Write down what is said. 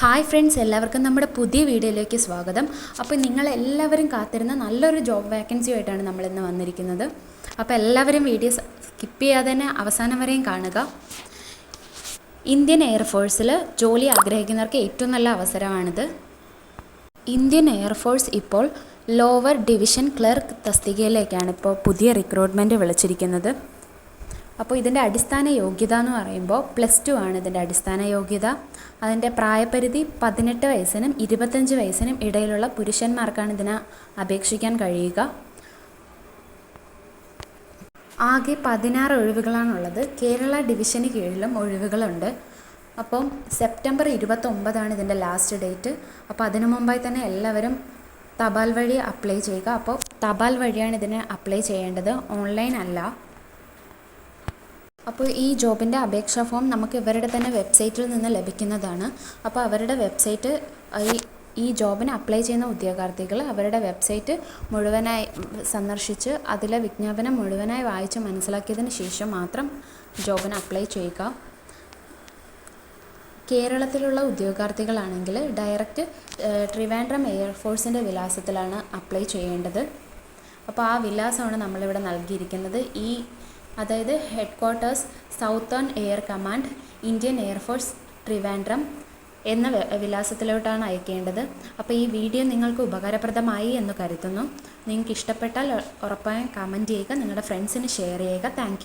Hi friends എല്ലാവർക്കും നമ്മുടെ പുതിയ വീഡിയോയിലേക്ക് സ്വാഗതം. അപ്പോൾ നിങ്ങളെല്ലാവരും കാത്തിരുന്ന നല്ലൊരു ജോബ് വേക്കൻസിയുമായിട്ടാണ് നമ്മൾ ഇന്ന് വന്നിരിക്കുന്നത്. അപ്പോൾ എല്ലാവരും വീഡിയോ സ്കിപ്പ് ചെയ്യാതെ തന്നെ അവസാനം വരെയും കാണുക. ഇന്ത്യൻ എയർഫോഴ്സിൽ ജോലി ആഗ്രഹിക്കുന്നവർക്ക് ഏറ്റവും നല്ല അവസരമാണിത്. ഇന്ത്യൻ എയർഫോഴ്സ് ഇപ്പോൾ ലോവർ ഡിവിഷൻ ക്ലർക്ക് തസ്തികയിലേക്കാണ് ഇപ്പോൾ പുതിയ റിക്രൂട്ട്മെന്റ് വിളിച്ചിരിക്കുന്നത്. അപ്പോൾ ഇതിന്റെ അടിസ്ഥാന യോഗ്യത എന്ന് പറയുമ്പോൾ പ്ലസ് ടു ആണ് ഇതിന്റെ അടിസ്ഥാന യോഗ്യത. അതിന്റെ പ്രായപരിധി പതിനെട്ട് വയസ്സിനും ഇരുപത്തഞ്ച് വയസ്സിനും ഇടയിലുള്ള പുരുഷന്മാർക്കാണ് ഇതിന് അപേക്ഷിക്കാൻ കഴിയുക. ആകെ പതിനാറ് ഒഴിവുകളാണുള്ളത്. കേരള ഡിവിഷന് കീഴിലും ഒഴിവുകളുണ്ട്. അപ്പം സെപ്റ്റംബർ ഇരുപത്തൊമ്പതാണ് ഇതിന്റെ ലാസ്റ്റ് ഡേറ്റ് അപ്പോൾ അതിനു മുമ്പായി തന്നെ എല്ലാവരും തപാൽ വഴി അപ്ലൈ ചെയ്യുക. അപ്പോൾ തപാൽ വഴിയാണ് ഇതിന് അപ്ലൈ ചെയ്യേണ്ടത്. ഓൺലൈൻ അല്ല. അപ്പോൾ ഈ ജോബിന്റെ അപേക്ഷാ ഫോം നമുക്ക് ഇവരുടെ തന്നെ വെബ്സൈറ്റിൽ നിന്ന് ലഭിക്കുന്നതാണ്. അപ്പോൾ അവരുടെ വെബ്സൈറ്റ് ഈ ഈ ജോബിന് അപ്ലൈ ചെയ്യുന്ന ഉദ്യോഗാർത്ഥികൾ അവരുടെ വെബ്സൈറ്റ് മുഴുവനായി സന്ദർശിച്ച് അതിലെ വിജ്ഞാപനം മുഴുവനായി വായിച്ച് മനസ്സിലാക്കിയതിന് ശേഷം മാത്രം ജോബിന് അപ്ലൈ ചെയ്യുക. കേരളത്തിലുള്ള ഉദ്യോഗാർത്ഥികളാണെങ്കിൽ ഡയറക്റ്റ് ട്രിവാൻഡ്രം എയർഫോഴ്സിന്റെ വിലാസത്തിലാണ് അപ്ലൈ ചെയ്യേണ്ടത്. അപ്പോൾ ആ വിലാസമാണ് നമ്മളിവിടെ നൽകിയിരിക്കുന്നത്. ഈ അതായത് headquarters southern air command Indian air force Trivandrum എന്ന വിലാസത്തിലോട്ടാണ് അയക്കേണ്ടത്. അപ്പോൾ ഈ വീഡിയോ നിങ്ങൾക്ക് ഉപകാരപ്രദമായി എന്ന് കരുതുന്നു. നിങ്ങൾക്ക് ഇഷ്ടപ്പെട്ടാൽ ഉറപ്പായും കമന്റ് ചെയ്യുക. നിങ്ങളുടെ ഫ്രണ്ട്സിന് ഷെയർ ചെയ്യുക. താങ്ക്